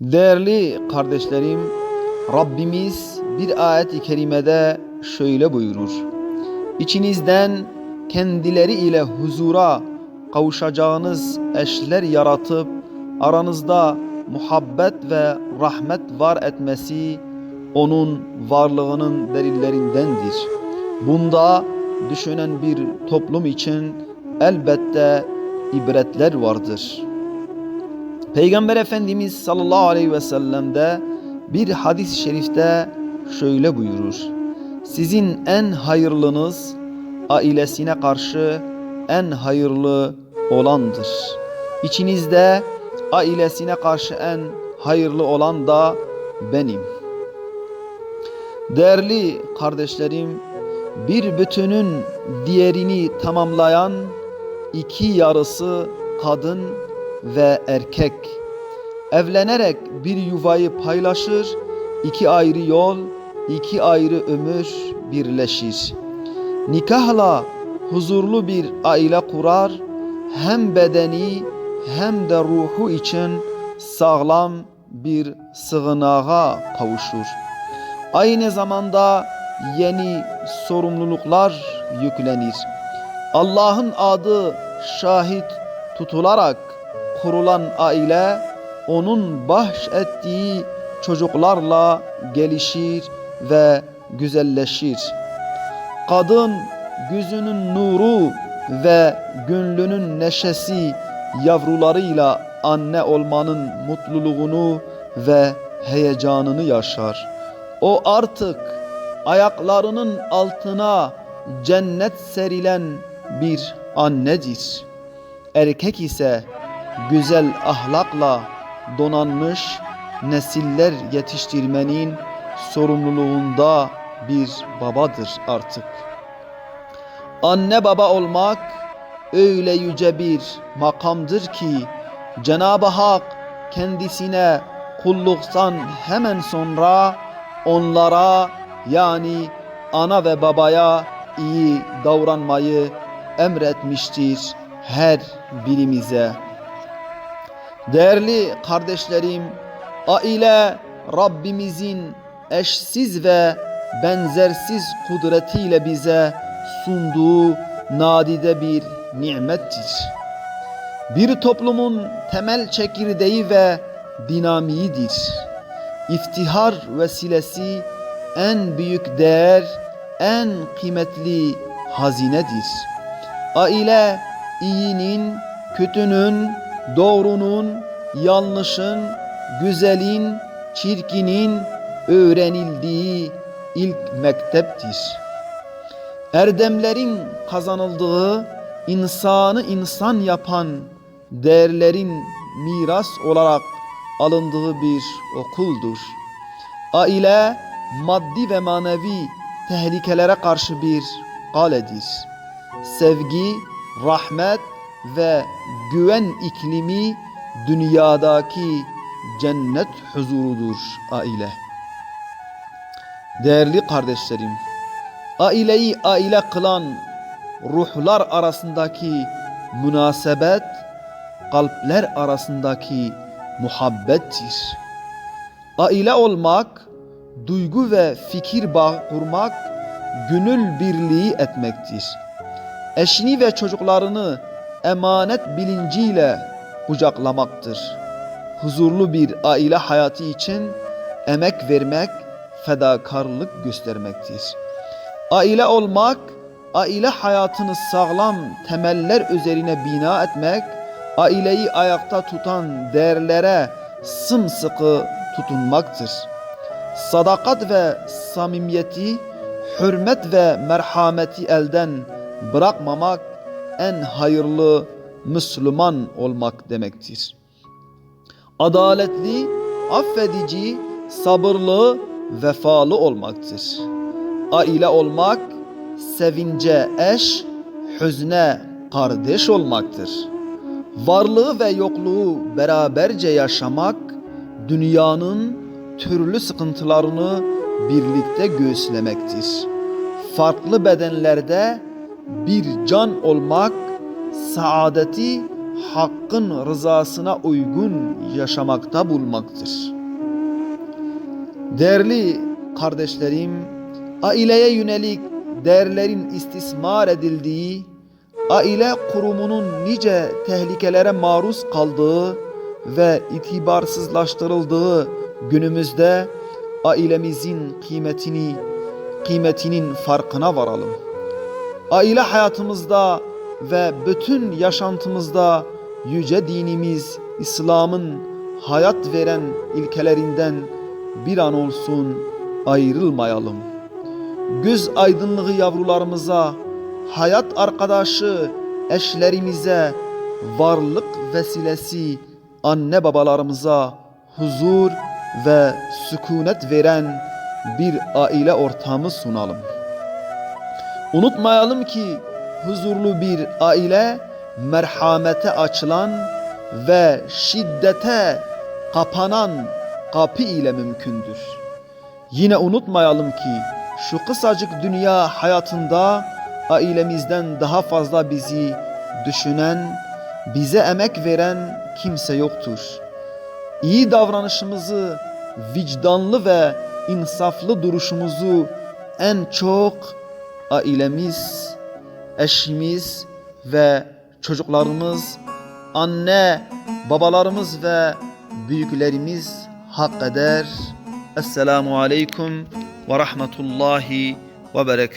Değerli kardeşlerim, Rabbimiz bir ayet-i kerimede şöyle buyurur. İçinizden kendileri ile huzura kavuşacağınız eşler yaratıp aranızda muhabbet ve rahmet var etmesi onun varlığının delillerindendir. Bunda düşünen bir toplum için elbette ibretler vardır.'' Peygamber Efendimiz sallallahu aleyhi ve sellem'de bir hadis-i şerifte şöyle buyurur. Sizin en hayırlınız ailesine karşı en hayırlı olandır. İçinizde ailesine karşı en hayırlı olan da benim. Değerli kardeşlerim, bir bütünün diğerini tamamlayan iki yarısı kadın ve erkek evlenerek bir yuvayı paylaşır, iki ayrı yol, iki ayrı ömür birleşir. Nikahla huzurlu bir aile kurar, hem bedeni hem de ruhu için sağlam bir sığınağa kavuşur. Aynı zamanda yeni sorumluluklar yüklenir. Allah'ın adı şahit tutularak kurulan aile onun bahşettiği çocuklarla gelişir ve güzelleşir. Kadın gözünün nuru ve gönlünün neşesi yavrularıyla anne olmanın mutluluğunu ve heyecanını yaşar. O artık ayaklarının altına cennet serilen bir annedir. Erkek ise güzel ahlakla donanmış nesiller yetiştirmenin sorumluluğunda bir babadır artık. Anne baba olmak öyle yüce bir makamdır ki Cenab-ı Hak kendisine kulluktan hemen sonra onlara yani ana ve babaya iyi davranmayı emretmiştir her birimize. Değerli kardeşlerim, aile Rabbimizin eşsiz ve benzersiz kudretiyle bize sunduğu nadide bir nimettir. Bir toplumun temel çekirdeği ve dinamiğidir. İftihar vesilesi en büyük değer, en kıymetli hazinedir. Aile iyinin, kötünün, doğrunun, yanlışın, güzelin, çirkinin öğrenildiği ilk mekteptir. Erdemlerin kazanıldığı, insanı insan yapan değerlerin miras olarak alındığı bir okuldur. Aile maddi ve manevi tehlikelere karşı bir kaledir. Sevgi, rahmet ve güven iklimi dünyadaki cennet huzurudur aile. Değerli kardeşlerim, aileyi aile kılan ruhlar arasındaki münasebet, kalpler arasındaki muhabbettir. Aile olmak, duygu ve fikir bağ kurmak, gönül birliği etmektir. Eşini ve çocuklarını emanet bilinciyle kucaklamaktır. Huzurlu bir aile hayatı için emek vermek, fedakarlık göstermektir. Aile olmak, aile hayatını sağlam temeller üzerine bina etmek, aileyi ayakta tutan değerlere sımsıkı tutunmaktır. Sadakat ve samimiyeti, hürmet ve merhameti elden bırakmamak en hayırlı Müslüman olmak demektir. Adaletli, affedici, sabırlı, vefalı olmaktır. Aile olmak, sevince eş, hüzne kardeş olmaktır. Varlığı ve yokluğu beraberce yaşamak, dünyanın türlü sıkıntılarını birlikte göğüslemektir. Farklı bedenlerde bir can olmak, saadeti Hakkın rızasına uygun yaşamakta bulmaktır. Değerli kardeşlerim, aileye yönelik değerlerin istismar edildiği, aile kurumunun nice tehlikelere maruz kaldığı ve itibarsızlaştırıldığı günümüzde ailemizin kıymetini, kıymetinin farkına varalım. Aile hayatımızda ve bütün yaşantımızda yüce dinimiz İslam'ın hayat veren ilkelerinden bir an olsun ayrılmayalım. Göz aydınlığı yavrularımıza, hayat arkadaşı eşlerimize, varlık vesilesi anne babalarımıza huzur ve sükunet veren bir aile ortamı sunalım. Unutmayalım ki huzurlu bir aile merhamete açılan ve şiddete kapanan kapı ile mümkündür. Yine unutmayalım ki şu kısacık dünya hayatında ailemizden daha fazla bizi düşünen, bize emek veren kimse yoktur. İyi davranışımızı, vicdanlı ve insaflı duruşumuzu en çok ailemiz, eşimiz ve çocuklarımız, anne, babalarımız ve büyüklerimiz hak eder. Esselamu aleyküm ve rahmetullahi ve berekatuhu.